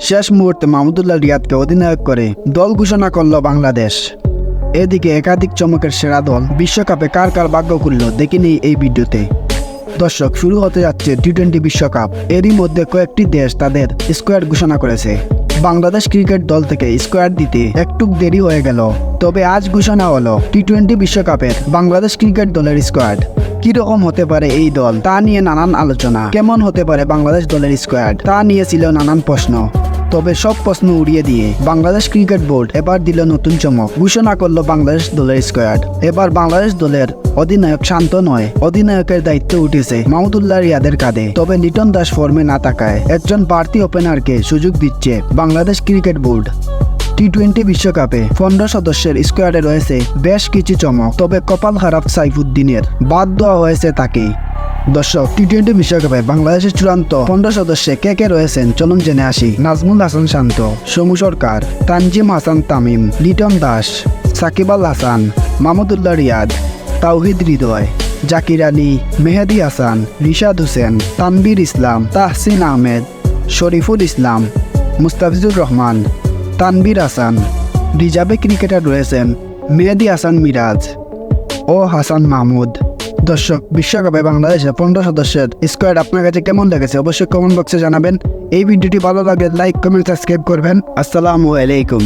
শেষ মুহূর্তে মাহমুদুল্লাহ রিয়াদকে অধিনায়ক করে দল ঘোষণা করল বাংলাদেশ। এদিকে একাধিক চমকের সেরা দল বিশ্বকাপে কার কার ভাগ্য খুলল নেই এই ভিডিওতে। দর্শক, শুরু হতে যাচ্ছে টি টোয়েন্টি বিশ্বকাপ। এরই মধ্যে কয়েকটি দেশ তাদের স্কোয়াড ঘোষণা করেছে। বাংলাদেশ ক্রিকেট দল থেকে স্কোয়াড দিতে একটু দেরি হয়ে গেল। তবে আজ ঘোষণা হলো টি টোয়েন্টি বিশ্বকাপের বাংলাদেশ ক্রিকেট দলের স্কোয়াড। কীরকম হতে পারে এই দল? তা নিয়ে নানান আলোচনা। কেমন হতে পারে বাংলাদেশ দলের স্কোয়াড? তা নিয়ে ছিল নানান প্রশ্ন। তবে সব প্রশ্ন উড়িয়ে দিয়ে বাংলাদেশ ক্রিকেট বোর্ড এবার দিল নতুন চমক। ঘোষণা করল বাংলাদেশ দলের স্কোয়াড এবার বাংলাদেশ দলের অধিনায়ক শান্ত নয়। অধিনায়কের দায়িত্ব উঠেছে মাহমুদুল্লাহ রিয়াদের কাঁধে। তবে লিটন দাস ফর্মে না থাকায় একজন বাড়তি ওপেনারকে সুযোগ দিচ্ছে Bangladesh cricket board. T twenty বিশ্বকাপে পনেরো সদস্যের স্কোয়াডে রয়েছে বেশ কিছু চমক, তবে কপাল খারাপ সাইফুদ্দিনের। বাদ দেওয়া হয়েছে তাকেই। দর্শক টি টোয়েন্টি বিশ্বকাপে বাংলাদেশের চূড়ান্ত পনেরো সদস্যে কে কে রয়েছেন? চলুন জেনে আসি। নাজমুল হাসান শান্ত, সমু সরকার, তানজিম হাসান তামিম, লিটন দাস, সাকিব আল হাসান, মাহমুদুল্লাহ রিয়াদ, তাওহিদ হৃদয়, জাকির আলী, মেহেদি হাসান, রিশাদ হোসেন তানবির ইসলাম, তাহসিন আহমেদ, শরীফুল ইসলাম, মুস্তাফিজুর রহমান তানবির হাসান। রিজার্ভে ক্রিকেটার রয়েছেন মেহেদি হাসান মিরাজ ও হাসান মাহমুদ। দর্শক, বিশ্বকাপে বাংলাদেশের পনেরো সদস্যের স্কোয়াড আপনার কাছে কেমন লেগেছে অবশ্যই কমেন্ট বক্সে জানাবেন। এই ভিডিওটি ভালো লাগলে লাইক কমেন্ট সাবস্ক্রাইব করবেন। আসসালামু আলাইকুম।